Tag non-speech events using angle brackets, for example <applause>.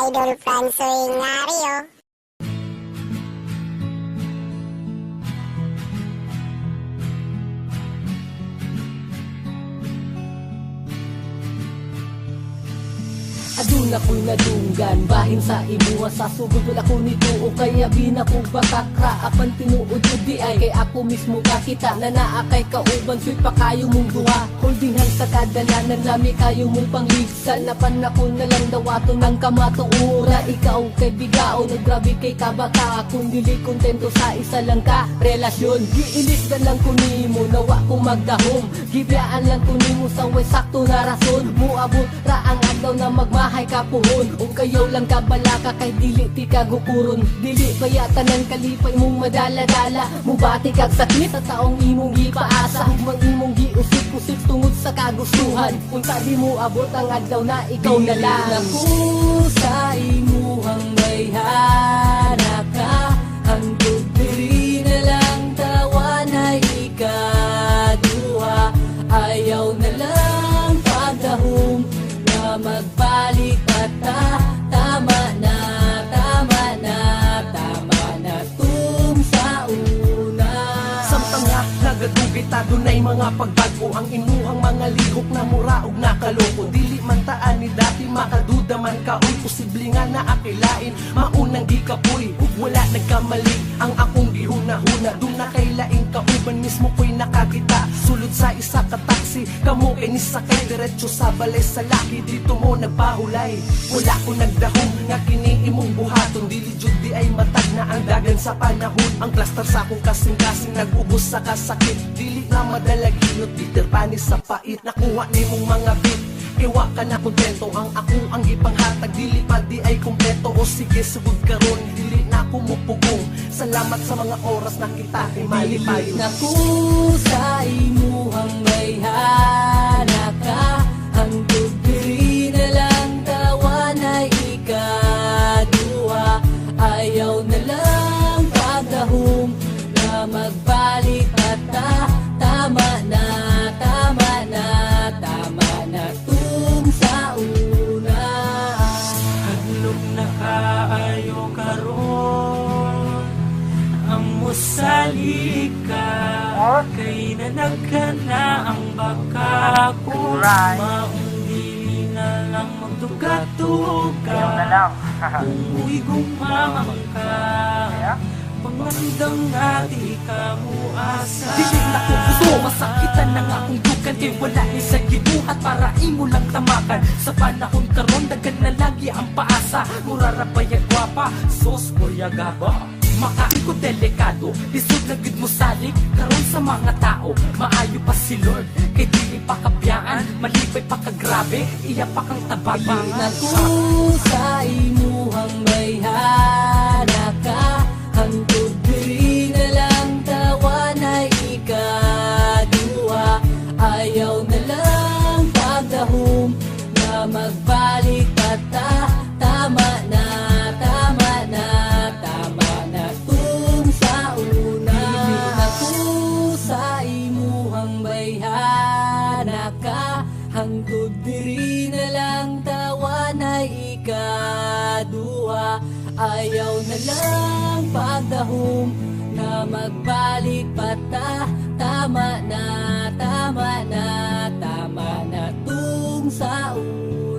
I don't yun nga rin. Adun ako'y nadunggan Bahin sa imuha sa sugod Wala ko nito o kaya binako batakra Apan tinuod di ay Kay ako mismo kakita Na naakay kauban Sweet pa kayo mong duha. Holding hands sa kadalanan Lami kayo mong pangligsan Napan ako na lang dawato ng kamatuura. Ikaw kay bigao Na grabe kay kabata Kung dili kontento sa isa lang ka Relasyon. Giilis na lang ko nimo Nawa ko magdahom. Gibiyaan lang ko nimo sa way sakto na rason. Muabot ra ang adlaw na magmahay ka puhon Ug kayo lang kabalaka kay dili ti ka gukuron Dili kaya tanan kalipay mong madala-dala Mubati kag sakit sa taong imong gipaasa. Mang imong giusik-usik tungod sa kagustuhan. Kung di mo abot ang adlaw na ikaw na lang. Ako sa imuhang bayhana nga nagadugay ta dunay mga pagbago. Ang imuhang mga lihok na mura ug nakaloko. Dili man taan ni dati makaduda man ka Uy posible nga na akilain. Maunang gikapoy ug wala nagkamali. Ang akong gihuna-huna Doon na kay laing mismo ko'y nakakita. Sulod sa isa ka taxi Kamo kay nisakay diretso sa balay sa laki. Dito mo nagpahulay. Wala ko nagdahong nga kini imong buhaton Dili jud di ay matag na ang dagan sa panahon. Ang plaster sa akong kasing-kasing nag-ubos sa kasakit. Dili na madalaginot, bitter panis sa pait. Nakuha ni mong mga beat. Iwa ka na kontento. Ang ako ang ipanghatag. Dili pa di ay kumpleto. O sige sugod karon Dili na ako mupugong Salamat sa mga oras na kita ay malipayo Naku sa imuhang Hadlok na kaayo karon Ang musalik ka Kay na ang baka ko. Maong dili na lang magdugat-duga <laughs> Kung uwi gumamang ka Pangandang nga di ka mo asa. Dili na ko gusto Masakitan na nga akong dukan Kay wala ni sa gibuhat Para imo lang tamakan Sa panahon karon paasa Murara pa ya gwapa Sos ko ya gaba Makain ko delikado. Lisod na gid mo salik. Karon sa mga tao Maayo pa si Lord. Kay dili pa kabiyaan Malipay pa kagrabe. Iya pa kang tababang Naku sa imuhang bayhana ka. Hangtod diri na lang tawa na ikaduha. Ayaw na lang pagdahom Na magbalik diri na lang tawa na ikaduha Ayaw na lang pagdahom na magbalik pata Tama na, tama na, tama na tung sa una